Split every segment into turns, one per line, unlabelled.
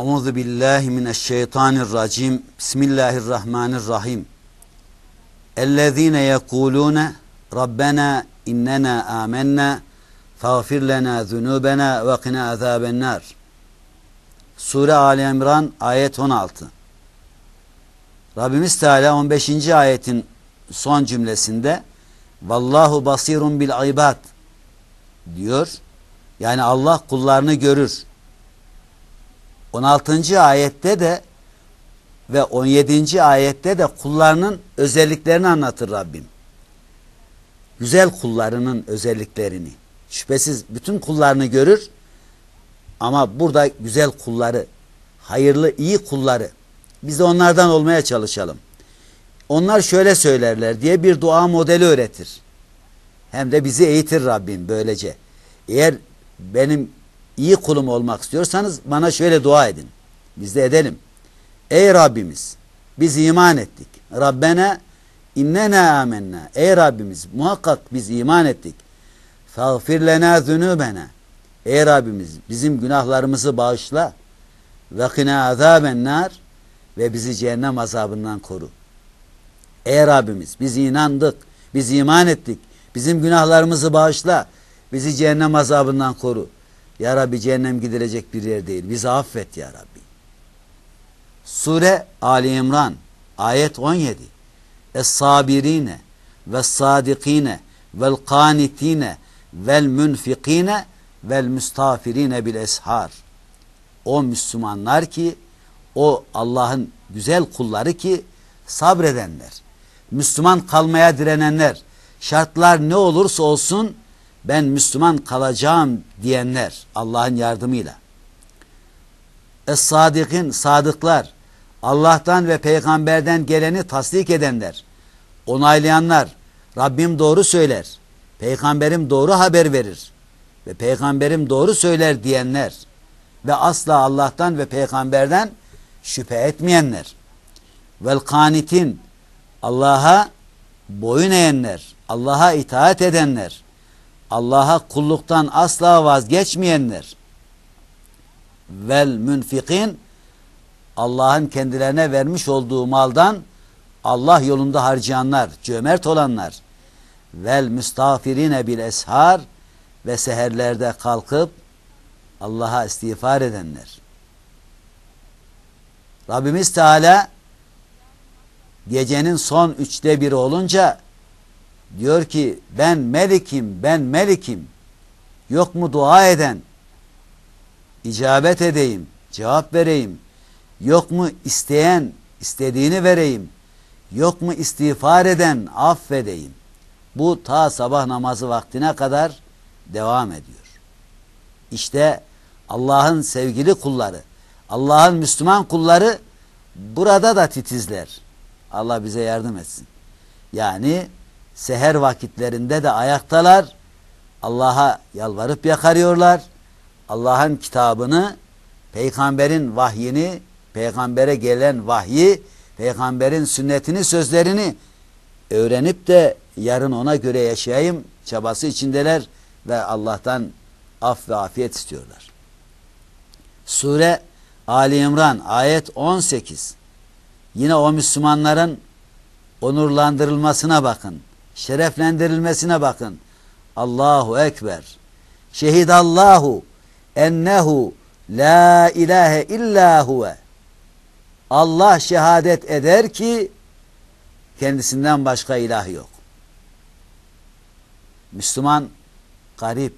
Euzu billahi mineşşeytanirracim. Bismillahirrahmanirrahim. Ellezine yekulune Rabbena innena amennâ fagfir lena zunubena ve qina azabennar. Sure Ali İmran ayet 16. Rabbimiz Teala 15. ayetin son cümlesinde Vallahu basirun bil ibad diyor. Yani Allah kullarını görür. 16. ayette de ve 17. ayette de kullarının özelliklerini anlatır Rabbim. Güzel kullarının özelliklerini. Şüphesiz bütün kullarını görür ama burada güzel kulları, hayırlı, iyi kulları. Biz de onlardan olmaya çalışalım. Onlar şöyle söylerler diye bir dua modeli öğretir. Hem de bizi eğitir Rabbim böylece. Eğer benim iyi kulum olmak istiyorsanız bana şöyle dua edin. Biz de edelim. Ey Rabbimiz biz iman ettik. Rabbena innena amennâ. Ey Rabbimiz muhakkak biz iman ettik. Fağfir lena zunubena. Ey Rabbimiz bizim günahlarımızı bağışla. Ve kina azaben nar. Ve bizi cehennem azabından koru. Ey Rabbimiz biz inandık. Biz iman ettik. Bizim günahlarımızı bağışla. Bizi cehennem azabından koru. Ya Rabbi cehennem gidilecek bir yer değil. Bizi affet ya Rabbi. Sure Ali İmran ayet 17. Es-sabirine ve sadikine vel kanitine vel münfikine vel müstafirine bil eshar. O Müslümanlar ki o Allah'ın güzel kulları ki sabredenler. Müslüman kalmaya direnenler. Şartlar ne olursa olsun ben Müslüman kalacağım diyenler Allah'ın yardımıyla. Es-sadikin sadıklar Allah'tan ve peygamberden geleni tasdik edenler, onaylayanlar, Rabbim doğru söyler, peygamberim doğru haber verir ve peygamberim doğru söyler diyenler ve asla Allah'tan ve peygamberden şüphe etmeyenler. Vel kanitin Allah'a boyun eğenler, Allah'a itaat edenler, Allah'a kulluktan asla vazgeçmeyenler. Vel münfikin Allah'ın kendilerine vermiş olduğu maldan Allah yolunda harcayanlar, cömert olanlar. Vel müstafirine bil eshar ve seherlerde kalkıp Allah'a istiğfar edenler. Rabbimiz Teala gecenin son üçte biri olunca diyor ki ben melikim, ben melikim. Yok mu dua eden? icabet edeyim, cevap vereyim. Yok mu isteyen, istediğini vereyim. Yok mu istiğfar eden, affedeyim. Bu ta sabah namazı vaktine kadar devam ediyor. İşte Allah'ın sevgili kulları, Allah'ın Müslüman kulları burada da titizler. Allah bize yardım etsin. Yani seher vakitlerinde de ayaktalar. Allah'a yalvarıp yakarıyorlar. Allah'ın kitabını, peygamberin vahyini, peygambere gelen vahyi, peygamberin sünnetini, sözlerini öğrenip de yarın ona göre yaşayayım çabası içindeler ve Allah'tan af ve afiyet istiyorlar. Sure Ali İmran ayet 18 Yine o Müslümanların onurlandırılmasına bakın. Şereflendirilmesine bakın. Allahu Ekber. Şehidallahu ennehu la ilahe illa huve. Allah şehadet eder ki kendisinden başka ilah yok. Müslüman garip.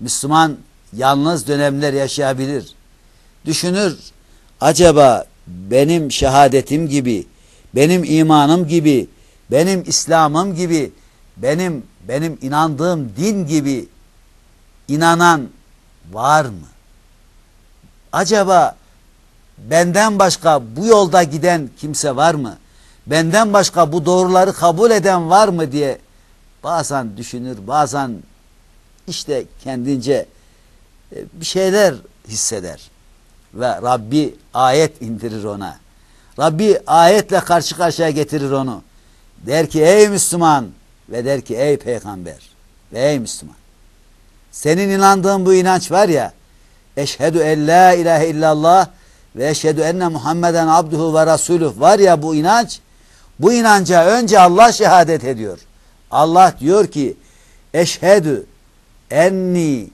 Müslüman yalnız dönemler yaşayabilir. Düşünür. Acaba benim şehadetim gibi, benim imanım gibi, benim İslam'ım gibi, benim benim inandığım din gibi inanan var mı? Acaba benden başka bu yolda giden kimse var mı? Benden başka bu doğruları kabul eden var mı diye bazen düşünür, bazen işte kendince e, bir şeyler hisseder. Ve Rabbi ayet indirir ona. Rabbi ayetle karşı karşıya getirir onu. Der ki ey Müslüman! Ve der ki ey peygamber! Ve ey Müslüman. Senin inandığın bu inanç var ya eşhedü en la ilahe illallah ve eşhedü enne Muhammeden abduhu ve rasuluh. Var ya bu inanç bu inanca önce Allah şehadet ediyor. Allah diyor ki eşhedü enni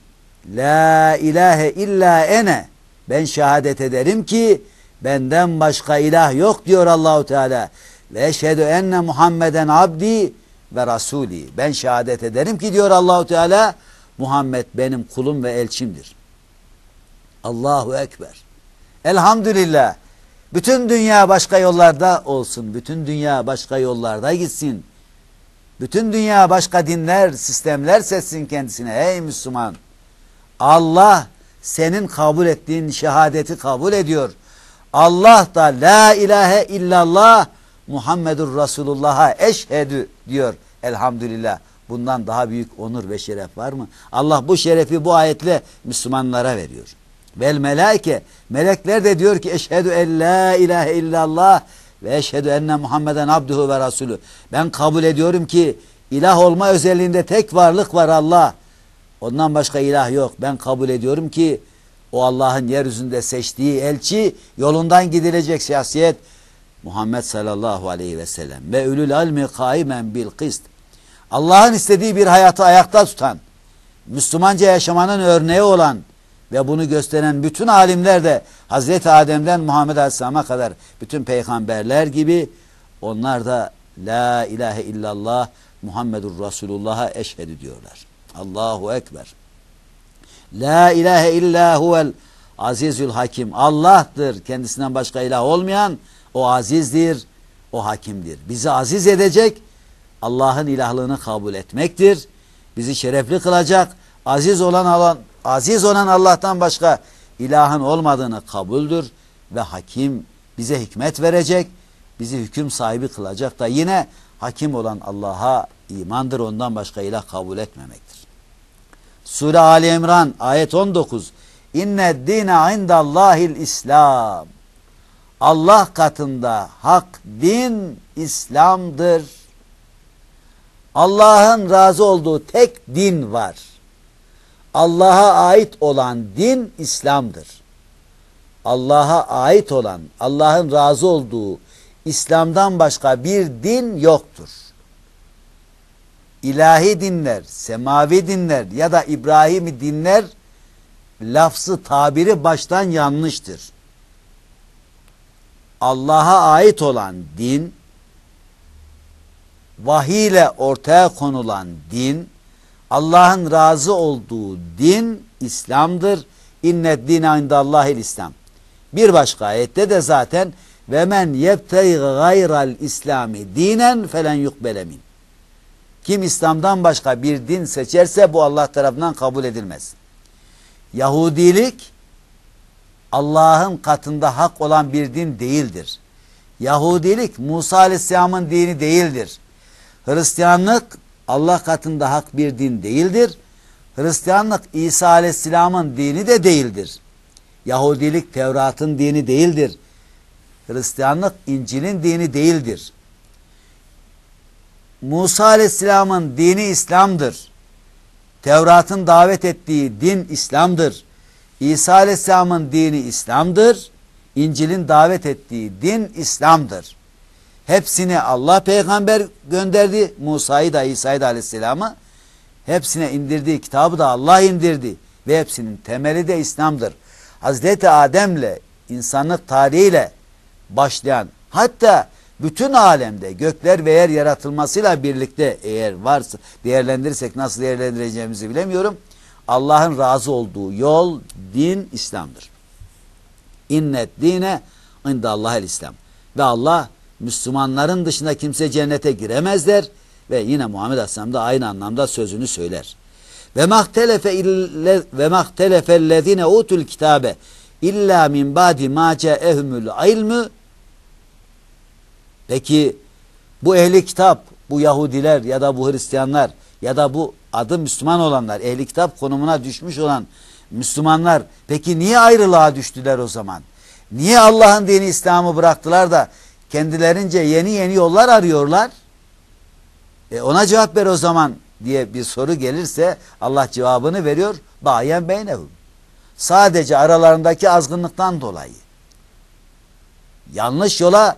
la ilahe illa ene. Ben şehadet ederim ki benden başka ilah yok diyor Allahu Teala ve eşhedü enne Muhammeden abdi ve rasuli ben şehadet ederim ki diyor Allahu Teala Muhammed benim kulum ve elçimdir. Allahu ekber. Elhamdülillah. Bütün dünya başka yollarda olsun. Bütün dünya başka yollarda gitsin. Bütün dünya başka dinler, sistemler setsin kendisine. Ey Müslüman! Allah senin kabul ettiğin şehadeti kabul ediyor. Allah da la ilahe illallah Muhammedur Resulullah'a eşhedü diyor. Elhamdülillah. Bundan daha büyük onur ve şeref var mı? Allah bu şerefi bu ayetle Müslümanlara veriyor. Vel melaike melekler de diyor ki eşhedü en la ilahe illallah ve eşhedü enne Muhammeden abduhu ve rasulü. Ben kabul ediyorum ki ilah olma özelliğinde tek varlık var Allah. Ondan başka ilah yok. Ben kabul ediyorum ki o Allah'ın yeryüzünde seçtiği elçi yolundan gidilecek şahsiyet Muhammed sallallahu aleyhi ve sellem ve ülül almi kaimen bil kist. Allah'ın istediği bir hayatı ayakta tutan, Müslümanca yaşamanın örneği olan ve bunu gösteren bütün alimler de Hazreti Adem'den Muhammed Aleyhisselam'a kadar bütün peygamberler gibi onlar da La ilahe illallah Muhammedur Resulullah'a eşhedü diyorlar. Allahu Ekber. La ilahe illa huvel azizül hakim. Allah'tır. Kendisinden başka ilah olmayan o azizdir, o hakimdir. Bizi aziz edecek Allah'ın ilahlığını kabul etmektir. Bizi şerefli kılacak. Aziz olan alan aziz olan Allah'tan başka ilahın olmadığını kabuldür ve hakim bize hikmet verecek, bizi hüküm sahibi kılacak da yine hakim olan Allah'a imandır ondan başka ilah kabul etmemektir. Sure Ali İmran ayet 19 İnne dine indallahil İslam Allah katında hak din İslam'dır. Allah'ın razı olduğu tek din var. Allah'a ait olan din İslam'dır. Allah'a ait olan, Allah'ın razı olduğu İslam'dan başka bir din yoktur. İlahi dinler, semavi dinler ya da İbrahimi dinler lafzı tabiri baştan yanlıştır. Allah'a ait olan din, vahiy ile ortaya konulan din, Allah'ın razı olduğu din İslam'dır. İnnet dine indallahil İslam. Bir başka ayette de zaten ve men yebtegi gayral İslami dinen felen yukbelemin. Kim İslam'dan başka bir din seçerse bu Allah tarafından kabul edilmez. Yahudilik Allah'ın katında hak olan bir din değildir. Yahudilik Musa Aleyhisselam'ın dini değildir. Hristiyanlık Allah katında hak bir din değildir. Hristiyanlık İsa Aleyhisselam'ın dini de değildir. Yahudilik Tevrat'ın dini değildir. Hristiyanlık İncil'in dini değildir. Musa Aleyhisselam'ın dini İslam'dır. Tevrat'ın davet ettiği din İslam'dır. İsa Aleyhisselam'ın dini İslam'dır. İncil'in davet ettiği din İslam'dır. Hepsini Allah peygamber gönderdi. Musa'yı da İsa'yı da aleyhisselamı. Hepsine indirdiği kitabı da Allah indirdi. Ve hepsinin temeli de İslam'dır. Hazreti Adem'le insanlık tarihiyle başlayan hatta bütün alemde gökler ve yer yaratılmasıyla birlikte eğer varsa değerlendirirsek nasıl değerlendireceğimizi bilemiyorum. Allah'ın razı olduğu yol, din İslam'dır. İnnet dine indallahel İslam. Ve Allah Müslümanların dışında kimse cennete giremezler ve yine Muhammed Aleyhisselam da aynı anlamda sözünü söyler. Ve mahtelefe ve mahtelefellezine utul kitabe illa min ba'di ma ca'ehumul ilmu Peki bu ehli kitap, bu Yahudiler ya da bu Hristiyanlar ya da bu adı Müslüman olanlar, ehli kitap konumuna düşmüş olan Müslümanlar peki niye ayrılığa düştüler o zaman? Niye Allah'ın dini İslam'ı bıraktılar da kendilerince yeni yeni yollar arıyorlar? E ona cevap ver o zaman diye bir soru gelirse Allah cevabını veriyor. Bayen beynehum. Sadece aralarındaki azgınlıktan dolayı. Yanlış yola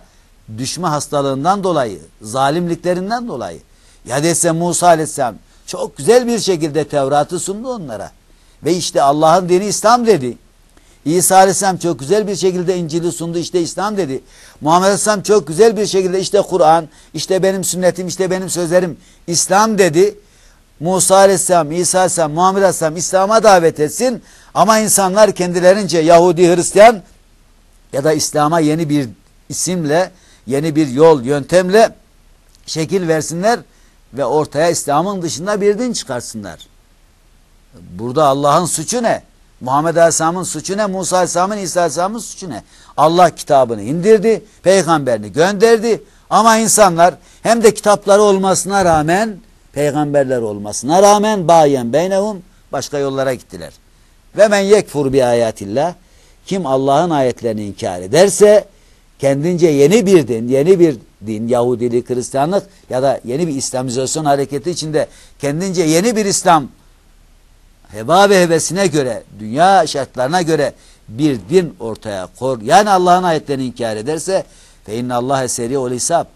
düşme hastalığından dolayı, zalimliklerinden dolayı. Ya dese Musa Aleyhisselam çok güzel bir şekilde Tevrat'ı sundu onlara. Ve işte Allah'ın dini İslam dedi. İsa Aleyhisselam çok güzel bir şekilde İncil'i sundu işte İslam dedi. Muhammed Aleyhisselam çok güzel bir şekilde işte Kur'an, işte benim sünnetim, işte benim sözlerim İslam dedi. Musa Aleyhisselam, İsa Aleyhisselam, Muhammed Aleyhisselam İslam'a davet etsin. Ama insanlar kendilerince Yahudi, Hristiyan ya da İslam'a yeni bir isimle, yeni bir yol, yöntemle şekil versinler ve ortaya İslam'ın dışında bir din çıkarsınlar. Burada Allah'ın suçu ne? Muhammed Aleyhisselam'ın suçu ne? Musa Aleyhisselam'ın, İsa Aleyhisselam'ın suçu ne? Allah kitabını indirdi, peygamberini gönderdi ama insanlar hem de kitapları olmasına rağmen, peygamberler olmasına rağmen bayen beynehum başka yollara gittiler. Ve men yekfur bi ayatillah kim Allah'ın ayetlerini inkar ederse kendince yeni bir din, yeni bir din, Yahudilik, Hristiyanlık ya da yeni bir İslamizasyon hareketi içinde kendince yeni bir İslam heva ve hevesine göre, dünya şartlarına göre bir din ortaya kor. Yani Allah'ın ayetlerini inkar ederse fe Allah eseri ol hesap.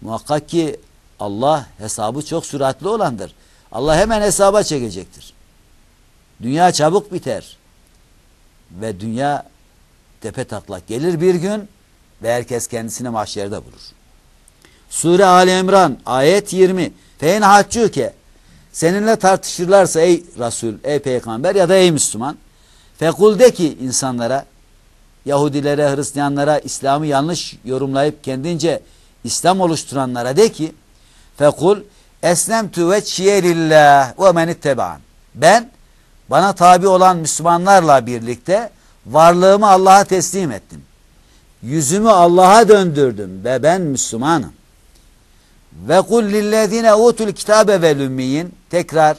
Muhakkak ki Allah hesabı çok süratli olandır. Allah hemen hesaba çekecektir. Dünya çabuk biter. Ve dünya tepe taklak gelir bir gün ve herkes kendisini mahşerde bulur. Sure Ali İmran ayet 20. Fein haccüke seninle tartışırlarsa ey Resul, ey Peygamber ya da ey Müslüman fekul de ki insanlara Yahudilere, Hristiyanlara İslam'ı yanlış yorumlayıp kendince İslam oluşturanlara de ki fekul eslemtu ve lillah ve men itteban ben bana tabi olan Müslümanlarla birlikte varlığımı Allah'a teslim ettim. Yüzümü Allah'a döndürdüm ve ben Müslümanım. Ve kul lillezine utul kitabe vel ümmiyin. Tekrar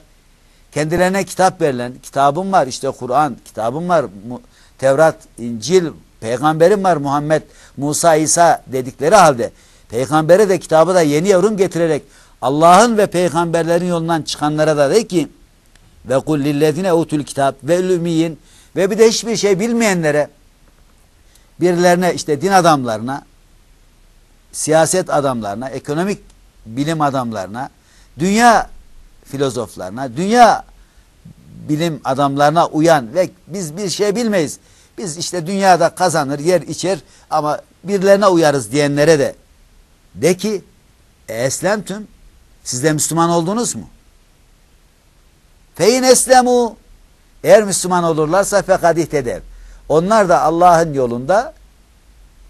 kendilerine kitap verilen kitabım var işte Kur'an kitabım var Tevrat, İncil, peygamberim var Muhammed, Musa, İsa dedikleri halde peygambere de kitabı da yeni yorum getirerek Allah'ın ve peygamberlerin yolundan çıkanlara da de ki ve kul lillezine utul kitap ve ümmiyin. Ve bir de hiçbir şey bilmeyenlere birilerine işte din adamlarına siyaset adamlarına, ekonomik bilim adamlarına, dünya filozoflarına, dünya bilim adamlarına uyan ve biz bir şey bilmeyiz. Biz işte dünyada kazanır, yer içer ama birilerine uyarız diyenlere de de ki e, eslemtüm siz de Müslüman oldunuz mu? Fein eslemu eğer Müslüman olurlarsa fekad ihtedev. Onlar da Allah'ın yolunda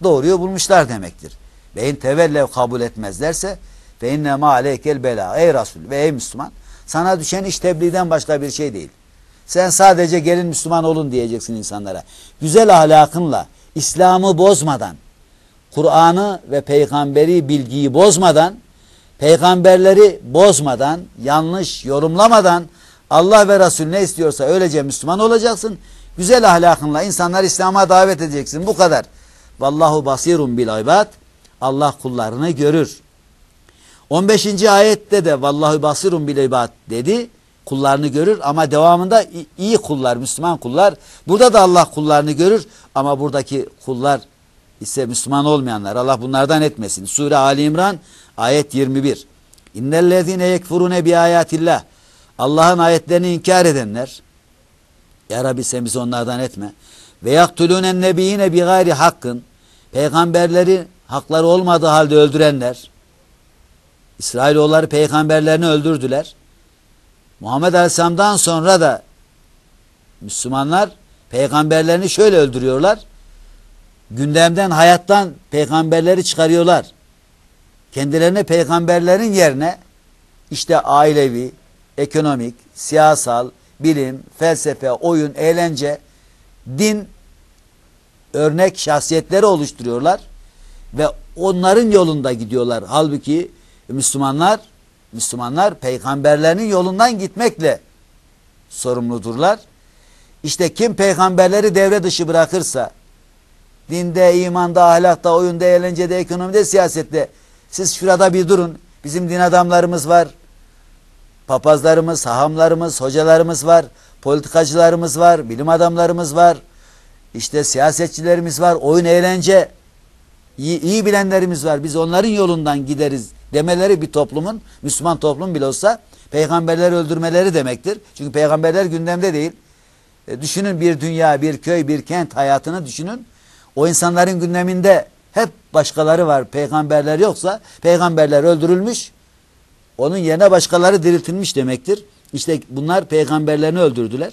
doğruyu bulmuşlar demektir. Ve in tevellev kabul etmezlerse ve inne ma aleykel bela. Ey Resul ve ey Müslüman sana düşen iş tebliğden başka bir şey değil. Sen sadece gelin Müslüman olun diyeceksin insanlara. Güzel ahlakınla, İslam'ı bozmadan, Kur'an'ı ve peygamberi bilgiyi bozmadan, peygamberleri bozmadan, yanlış yorumlamadan Allah ve Resul ne istiyorsa öylece Müslüman olacaksın. Güzel ahlakınla insanlar İslam'a davet edeceksin. Bu kadar. Vallahu basirun bil ibad. Allah kullarını görür. 15. ayette de vallahu basirun bil ibad dedi. Kullarını görür ama devamında iyi kullar, Müslüman kullar. Burada da Allah kullarını görür ama buradaki kullar ise Müslüman olmayanlar. Allah bunlardan etmesin. Sure Ali İmran ayet 21. İnnellezine yekfurune bi ayatillah. Allah'ın ayetlerini inkar edenler. Ya Rabbi sen bizi onlardan etme. Ve yaktulûnen nebiyine bi gayri hakkın. Peygamberleri hakları olmadığı halde öldürenler. İsrailoğulları peygamberlerini öldürdüler. Muhammed Aleyhisselam'dan sonra da Müslümanlar peygamberlerini şöyle öldürüyorlar. Gündemden, hayattan peygamberleri çıkarıyorlar. Kendilerine peygamberlerin yerine işte ailevi, ekonomik, siyasal, bilim, felsefe, oyun, eğlence, din örnek şahsiyetleri oluşturuyorlar ve onların yolunda gidiyorlar. Halbuki Müslümanlar Müslümanlar peygamberlerinin yolundan gitmekle sorumludurlar. İşte kim peygamberleri devre dışı bırakırsa dinde, imanda, ahlakta, oyunda, eğlencede, ekonomide, siyasette siz şurada bir durun. Bizim din adamlarımız var. Papazlarımız, sahamlarımız, hocalarımız var. Politikacılarımız var. Bilim adamlarımız var. İşte siyasetçilerimiz var. Oyun, eğlence iyi, iyi bilenlerimiz var. Biz onların yolundan gideriz demeleri bir toplumun, Müslüman toplum bile olsa peygamberleri öldürmeleri demektir. Çünkü peygamberler gündemde değil. E, düşünün bir dünya, bir köy, bir kent hayatını düşünün. O insanların gündeminde hep başkaları var. Peygamberler yoksa peygamberler öldürülmüş. Onun yerine başkaları diriltilmiş demektir. İşte bunlar peygamberlerini öldürdüler.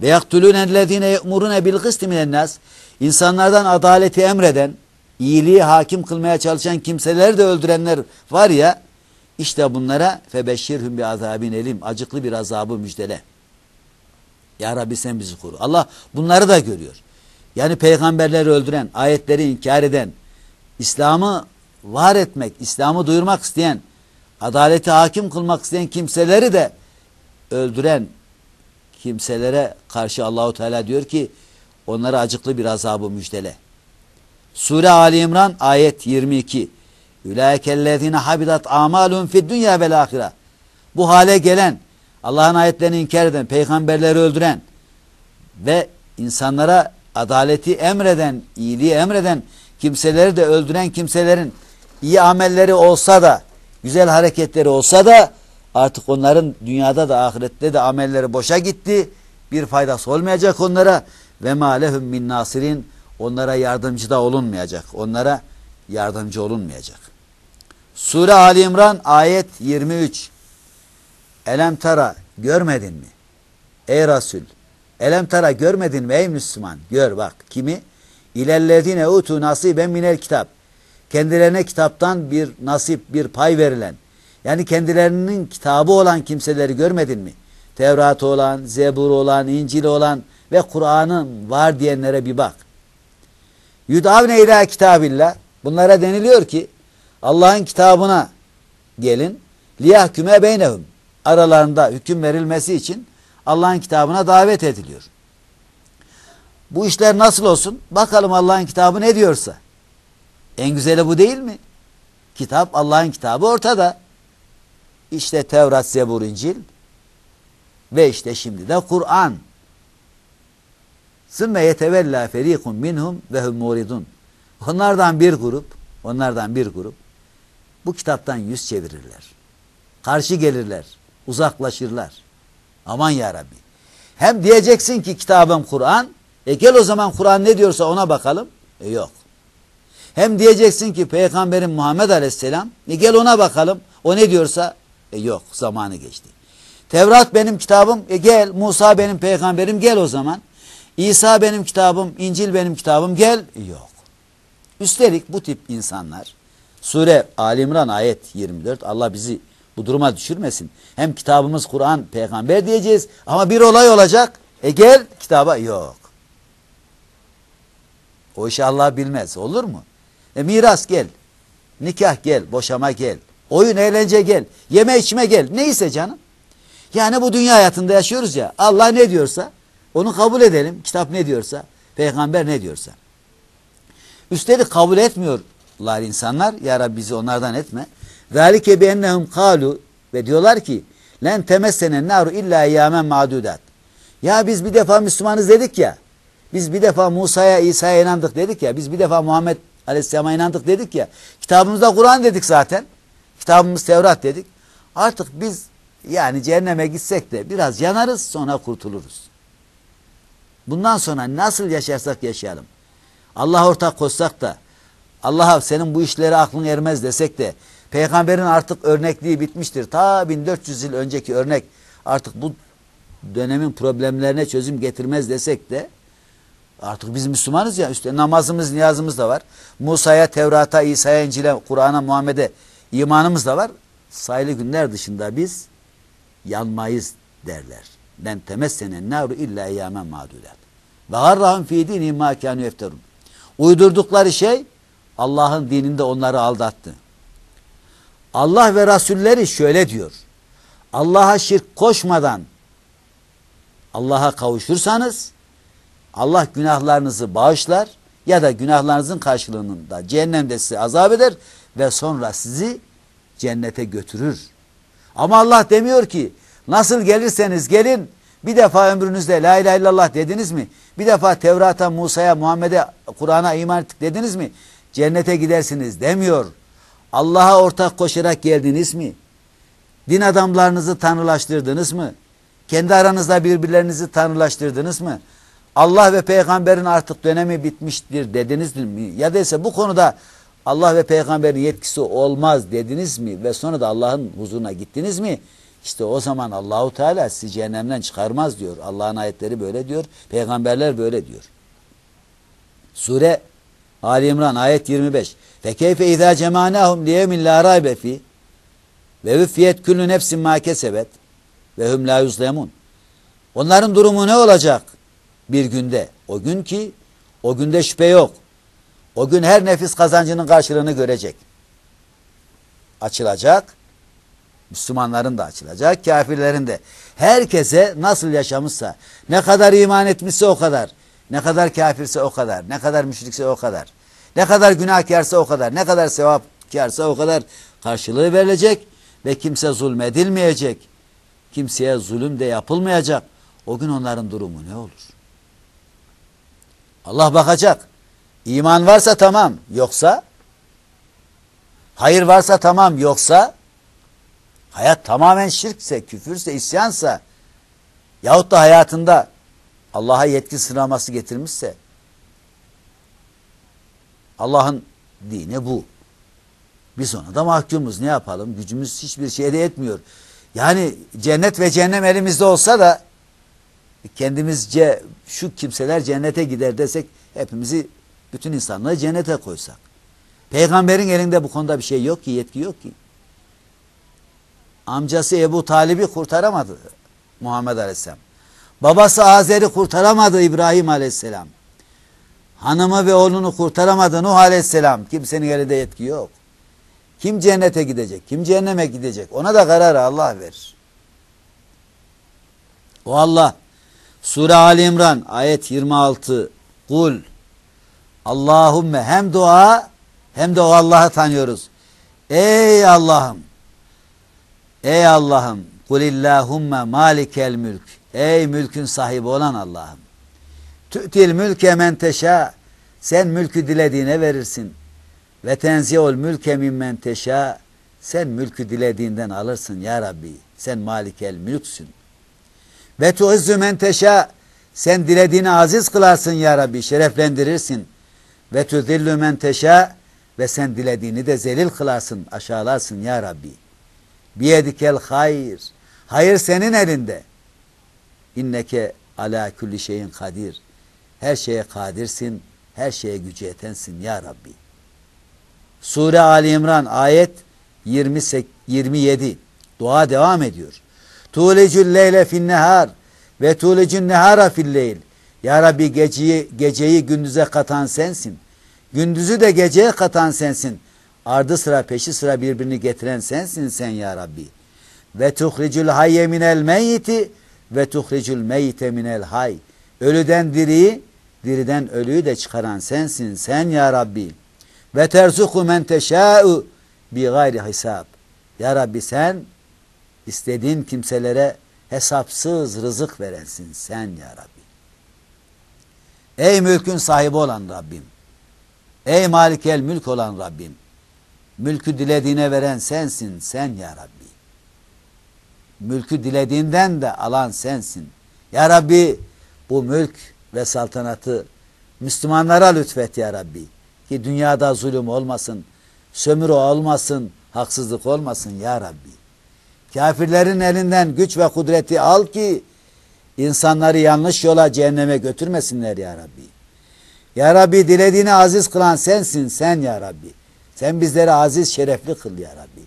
Ve yaktulûnellezîne ye'murûne bil kısti minennâs. İnsanlardan adaleti emreden, iyiliği hakim kılmaya çalışan kimseleri de öldürenler var ya, işte bunlara febeşşirhum bi azabin elim. Acıklı bir azabı müjdele. Ya Rabbi sen bizi koru. Allah bunları da görüyor. Yani peygamberleri öldüren, ayetleri inkar eden, İslam'ı var etmek, İslam'ı duyurmak isteyen, adaleti hakim kılmak isteyen kimseleri de öldüren kimselere karşı Allahu Teala diyor ki onlara acıklı bir azabı müjdele. Sure Ali İmran ayet 22. Ulaikellezine habidat amalun fid dünya vel ahire. Bu hale gelen, Allah'ın ayetlerini inkar eden, peygamberleri öldüren ve insanlara adaleti emreden, iyiliği emreden kimseleri de öldüren kimselerin iyi amelleri olsa da, güzel hareketleri olsa da artık onların dünyada da ahirette de amelleri boşa gitti. Bir faydası olmayacak onlara ve ma min nasirin onlara yardımcı da olunmayacak. Onlara yardımcı olunmayacak. Sure Ali İmran ayet 23. Elem tara görmedin mi? Ey Resul. Elem tara görmedin mi ey Müslüman? Gör bak kimi? İlellezine utu nasiben minel kitap. Kendilerine kitaptan bir nasip, bir pay verilen. Yani kendilerinin kitabı olan kimseleri görmedin mi? Tevrat olan, Zebur olan, İncil olan ve Kur'an'ın var diyenlere bir bak. Yudavne ila kitabillah. Bunlara deniliyor ki Allah'ın kitabına gelin. Liyahküme beynehum. Aralarında hüküm verilmesi için Allah'ın kitabına davet ediliyor. Bu işler nasıl olsun? Bakalım Allah'ın kitabı ne diyorsa. En güzeli bu değil mi? Kitap Allah'ın kitabı ortada. İşte Tevrat, Zebur, İncil ve işte şimdi de Kur'an. Sümme yetevella ferikun minhum ve hum muridun. Onlardan bir grup, onlardan bir grup bu kitaptan yüz çevirirler. Karşı gelirler, uzaklaşırlar. Aman ya Rabbi. Hem diyeceksin ki kitabım Kur'an, e gel o zaman Kur'an ne diyorsa ona bakalım. E yok. Hem diyeceksin ki Peygamberim Muhammed Aleyhisselam, e gel ona bakalım. O ne diyorsa e yok zamanı geçti. Tevrat benim kitabım. E gel Musa benim peygamberim gel o zaman. İsa benim kitabım, İncil benim kitabım gel. Yok. Üstelik bu tip insanlar Sure Ali İmran ayet 24 Allah bizi bu duruma düşürmesin. Hem kitabımız Kur'an peygamber diyeceğiz ama bir olay olacak. E gel kitaba yok. O işi Allah bilmez. Olur mu? E miras gel. Nikah gel. Boşama gel. Oyun eğlence gel. Yeme içme gel. Neyse canım. Yani bu dünya hayatında yaşıyoruz ya. Allah ne diyorsa onu kabul edelim. Kitap ne diyorsa. Peygamber ne diyorsa. Üstelik kabul etmiyorlar insanlar. Ya Rabbi bizi onlardan etme. Zalike bi ennehum kalu ve diyorlar ki len temessenen naru illa eyyamen ma'dudat. Ya biz bir defa Müslümanız dedik ya. Biz bir defa Musa'ya, İsa'ya inandık dedik ya. Biz bir defa Muhammed Aleyhisselam'a inandık dedik ya. Kitabımızda Kur'an dedik zaten. Kitabımız Tevrat dedik. Artık biz yani cehenneme gitsek de biraz yanarız sonra kurtuluruz. Bundan sonra nasıl yaşarsak yaşayalım. Allah ortak koşsak da Allah'a senin bu işleri aklın ermez desek de peygamberin artık örnekliği bitmiştir. Ta 1400 yıl önceki örnek artık bu dönemin problemlerine çözüm getirmez desek de artık biz Müslümanız ya üstte namazımız niyazımız da var. Musa'ya, Tevrat'a, İsa'ya, İncil'e, Kur'an'a, Muhammed'e imanımız da var. Sayılı günler dışında biz yanmayız derler. Len temessenen naru illa eyyamen ma'dudat. Ve garrahum fi dini ma kanu yefterun. Uydurdukları şey Allah'ın dininde onları aldattı. Allah ve Rasulleri şöyle diyor. Allah'a şirk koşmadan Allah'a kavuşursanız Allah günahlarınızı bağışlar ya da günahlarınızın karşılığında cehennemde sizi azap eder ve sonra sizi cennete götürür. Ama Allah demiyor ki nasıl gelirseniz gelin bir defa ömrünüzde la ilahe illallah dediniz mi? Bir defa Tevrat'a, Musa'ya, Muhammed'e, Kur'an'a iman ettik dediniz mi? cennete gidersiniz demiyor. Allah'a ortak koşarak geldiniz mi? Din adamlarınızı tanrılaştırdınız mı? Kendi aranızda birbirlerinizi tanrılaştırdınız mı? Allah ve peygamberin artık dönemi bitmiştir dediniz mi? Ya da ise bu konuda Allah ve peygamberin yetkisi olmaz dediniz mi? Ve sonra da Allah'ın huzuruna gittiniz mi? İşte o zaman Allahu Teala sizi cehennemden çıkarmaz diyor. Allah'ın ayetleri böyle diyor. Peygamberler böyle diyor. Sure Ali İmran ayet 25. Fe keyfe izâ cemânâhum liyevmin lâ raybe fî ve üffiyet küllü nefsin mâ kesebet ve hum lâ yuzlemun. Onların durumu ne olacak bir günde? O gün ki o günde şüphe yok. O gün her nefis kazancının karşılığını görecek. Açılacak. Müslümanların da açılacak, kafirlerin de. Herkese nasıl yaşamışsa, ne kadar iman etmişse o kadar, ne kadar kafirse o kadar, ne kadar müşrikse o kadar, ne kadar günahkarsa o kadar, ne kadar sevapkarsa o kadar karşılığı verilecek ve kimse zulmedilmeyecek. Kimseye zulüm de yapılmayacak. O gün onların durumu ne olur? Allah bakacak. İman varsa tamam, yoksa hayır varsa tamam, yoksa hayat tamamen şirkse, küfürse, isyansa yahut da hayatında Allah'a yetki sınaması getirmişse Allah'ın dini bu. Biz ona da mahkumuz. Ne yapalım? Gücümüz hiçbir şeyde yetmiyor. Yani cennet ve cehennem elimizde olsa da kendimizce şu kimseler cennete gider desek hepimizi bütün insanlığı cennete koysak. Peygamberin elinde bu konuda bir şey yok ki, yetki yok ki. Amcası Ebu Talib'i kurtaramadı Muhammed Aleyhisselam. Babası Azer'i kurtaramadı İbrahim Aleyhisselam. Hanımı ve oğlunu kurtaramadı Nuh Aleyhisselam. Kimsenin elinde yetki yok. Kim cennete gidecek, kim cehenneme gidecek ona da kararı Allah verir. O Allah Sure Ali İmran ayet 26 Kul Allahümme hem dua hem de o Allah'ı tanıyoruz. Ey Allah'ım Ey Allah'ım kulillahümme malikel mülk Ey mülkün sahibi olan Allah'ım Tü'til mülke men teşâ Sen mülkü dilediğine verirsin. Ve tenziyol mülke mimmen teşâ Sen mülkü dilediğinden alırsın ya Rabbi. Sen malikel mülksün. Ve tuizzü men teşâ Sen dilediğini aziz kılarsın ya Rabbi. Şereflendirirsin. Ve tuzillü men teşâ Ve sen dilediğini de zelil kılarsın. Aşağılarsın ya Rabbi. Biyedikel hayır. Hayır senin elinde. İnneke ala kulli şeyin kadir. Her şeye kadirsin, her şeye gücü yetensin ya Rabbi. Sure Ali İmran ayet 28, 27. Dua devam ediyor. Tulecül leyle fin nehar ve tulecün nehara fil leyl. Ya Rabbi geceyi, geceyi gündüze katan sensin. Gündüzü de geceye katan sensin. Ardı sıra peşi sıra birbirini getiren sensin sen ya Rabbi. Ve tuhricül hayye minel meyyiti ve tuhricül meyyite minel hay. Ölüden diriyi, diriden ölüyü de çıkaran sensin sen ya Rabbi. Ve terzuku men teşâ'u bi gayri hesap. Ya Rabbi sen istediğin kimselere hesapsız rızık verensin sen ya Rabbi. Ey mülkün sahibi olan Rabbim. Ey malikel mülk olan Rabbim. Mülkü dilediğine veren sensin sen ya Rabbi. Mülkü dilediğinden de alan sensin. Ya Rabbi bu mülk ve saltanatı Müslümanlara lütfet ya Rabbi. Ki dünyada zulüm olmasın, sömürü olmasın, haksızlık olmasın ya Rabbi. Kafirlerin elinden güç ve kudreti al ki insanları yanlış yola cehenneme götürmesinler ya Rabbi. Ya Rabbi dilediğini aziz kılan sensin sen ya Rabbi. Sen bizleri aziz şerefli kıl ya Rabbi.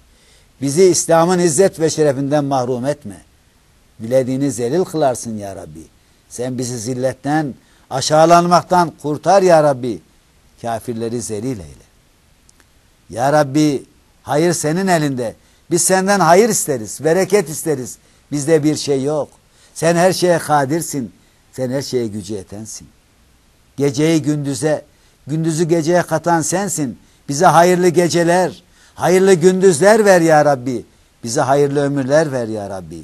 Bizi İslam'ın izzet ve şerefinden mahrum etme. Dilediğini zelil kılarsın ya Rabbi. Sen bizi zilletten, aşağılanmaktan kurtar ya Rabbi. Kafirleri zelil eyle. Ya Rabbi hayır senin elinde. Biz senden hayır isteriz, bereket isteriz. Bizde bir şey yok. Sen her şeye kadirsin. Sen her şeye gücü yetensin. Geceyi gündüze, gündüzü geceye katan sensin. Bize hayırlı geceler, hayırlı gündüzler ver ya Rabbi. Bize hayırlı ömürler ver ya Rabbi.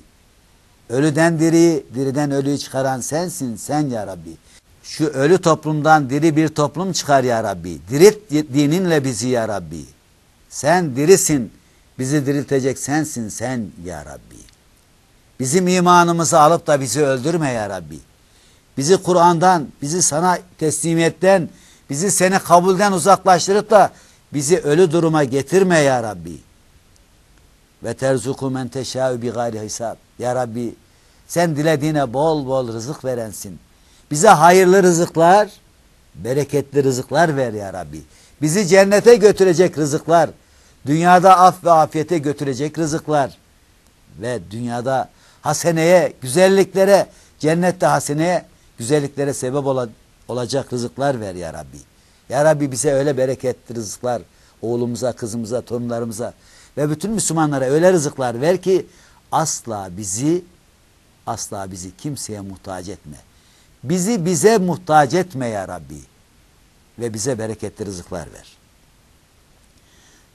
Ölüden diriyi, diriden ölüyü çıkaran sensin sen ya Rabbi. şu ölü toplumdan diri bir toplum çıkar ya Rabbi. Dirilt dininle bizi ya Rabbi. Sen dirisin. Bizi diriltecek sensin sen ya Rabbi. Bizim imanımızı alıp da bizi öldürme ya Rabbi. Bizi Kur'an'dan, bizi sana teslimiyetten, bizi seni kabulden uzaklaştırıp da bizi ölü duruma getirme ya Rabbi. Ve terzuku men teşâ'ü bi gayri hesab. Ya Rabbi sen dilediğine bol bol rızık verensin. Bize hayırlı rızıklar, bereketli rızıklar ver ya Rabbi. Bizi cennete götürecek rızıklar, dünyada af ve afiyete götürecek rızıklar ve dünyada haseneye, güzelliklere, cennette haseneye, güzelliklere sebep ola, olacak rızıklar ver ya Rabbi. Ya Rabbi bize öyle bereketli rızıklar, oğlumuza, kızımıza, torunlarımıza ve bütün Müslümanlara öyle rızıklar ver ki asla bizi asla bizi kimseye muhtaç etme. Bizi bize muhtaç etme ya Rabbi. Ve bize bereketli rızıklar ver.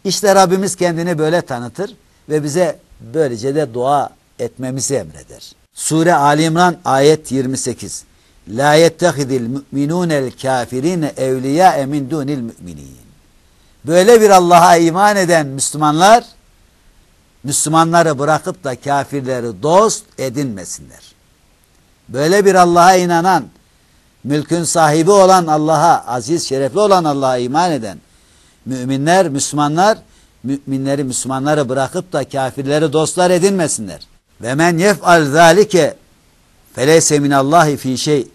İşte Rabbimiz kendini böyle tanıtır ve bize böylece de dua etmemizi emreder. Sure Ali İmran ayet 28. La yettehidil mu'minunel kafirine evliya min dunil mu'minin. Böyle bir Allah'a iman eden Müslümanlar Müslümanları bırakıp da kafirleri dost edinmesinler. Böyle bir Allah'a inanan, mülkün sahibi olan Allah'a, aziz şerefli olan Allah'a iman eden müminler, Müslümanlar, müminleri, Müslümanları bırakıp da kafirleri dostlar edinmesinler. Ve men yef'al zalike feleyse minallahi fi şey.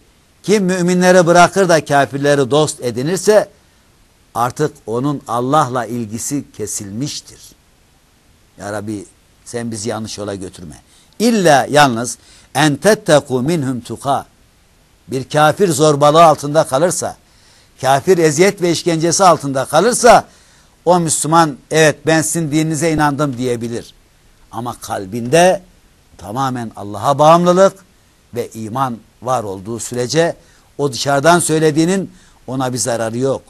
Kim müminleri bırakır da kafirleri dost edinirse artık onun Allah'la ilgisi kesilmiştir. Ya Rabbi sen bizi yanlış yola götürme. İlla yalnız en tetteku minhum tuka. Bir kafir zorbalığı altında kalırsa, kafir eziyet ve işkencesi altında kalırsa o Müslüman evet ben sizin dininize inandım diyebilir. Ama kalbinde tamamen Allah'a bağımlılık ve iman var olduğu sürece o dışarıdan söylediğinin ona bir zararı yok.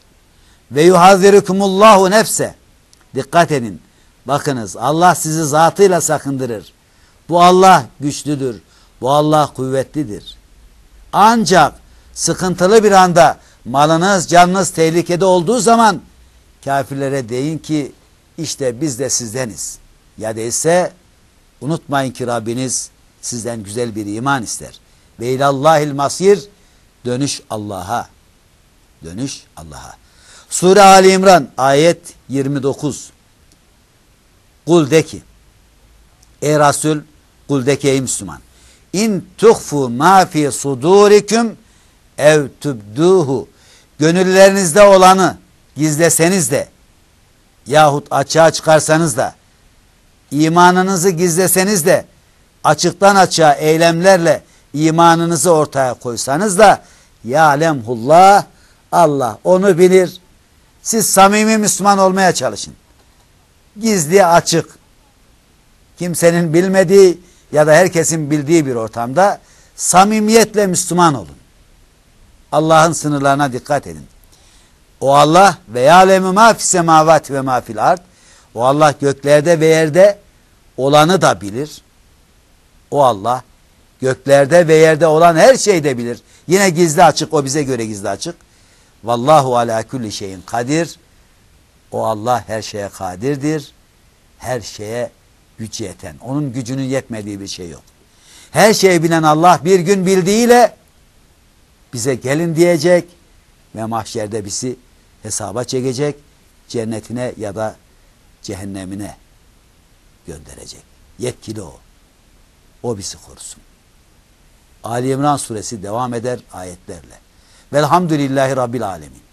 Ve yuhazzirukumullahu nefse. Dikkat edin. Bakınız Allah sizi zatıyla sakındırır. Bu Allah güçlüdür. Bu Allah kuvvetlidir. Ancak sıkıntılı bir anda malınız, canınız tehlikede olduğu zaman kafirlere deyin ki işte biz de sizdeniz. Ya değilse unutmayın ki Rabbiniz sizden güzel bir iman ister. Ve ilallahil masir dönüş Allah'a. Dönüş Allah'a. Sure Ali İmran ayet 29. Kul de ki ey Resul kul de ki ey Müslüman in tuhfu ma fi sudurikum ev tubduhu gönüllerinizde olanı gizleseniz de yahut açığa çıkarsanız da imanınızı gizleseniz de açıktan açığa eylemlerle imanınızı ortaya koysanız da ya'lemhullah Allah onu bilir. Siz samimi Müslüman olmaya çalışın gizli açık kimsenin bilmediği ya da herkesin bildiği bir ortamda samimiyetle Müslüman olun. Allah'ın sınırlarına dikkat edin. O Allah ve ya'lemu ma fis ve ma fil ard. O Allah göklerde ve yerde olanı da bilir. O Allah göklerde ve yerde olan her şeyi de bilir. Yine gizli açık o bize göre gizli açık. Vallahu ala kulli şeyin kadir. O Allah her şeye kadirdir. Her şeye gücü yeten. Onun gücünün yetmediği bir şey yok. Her şeyi bilen Allah bir gün bildiğiyle bize gelin diyecek ve mahşerde bizi hesaba çekecek. Cennetine ya da cehennemine gönderecek. Yetkili o. O bizi korusun. Ali İmran suresi devam eder ayetlerle. Velhamdülillahi Rabbil Alemin.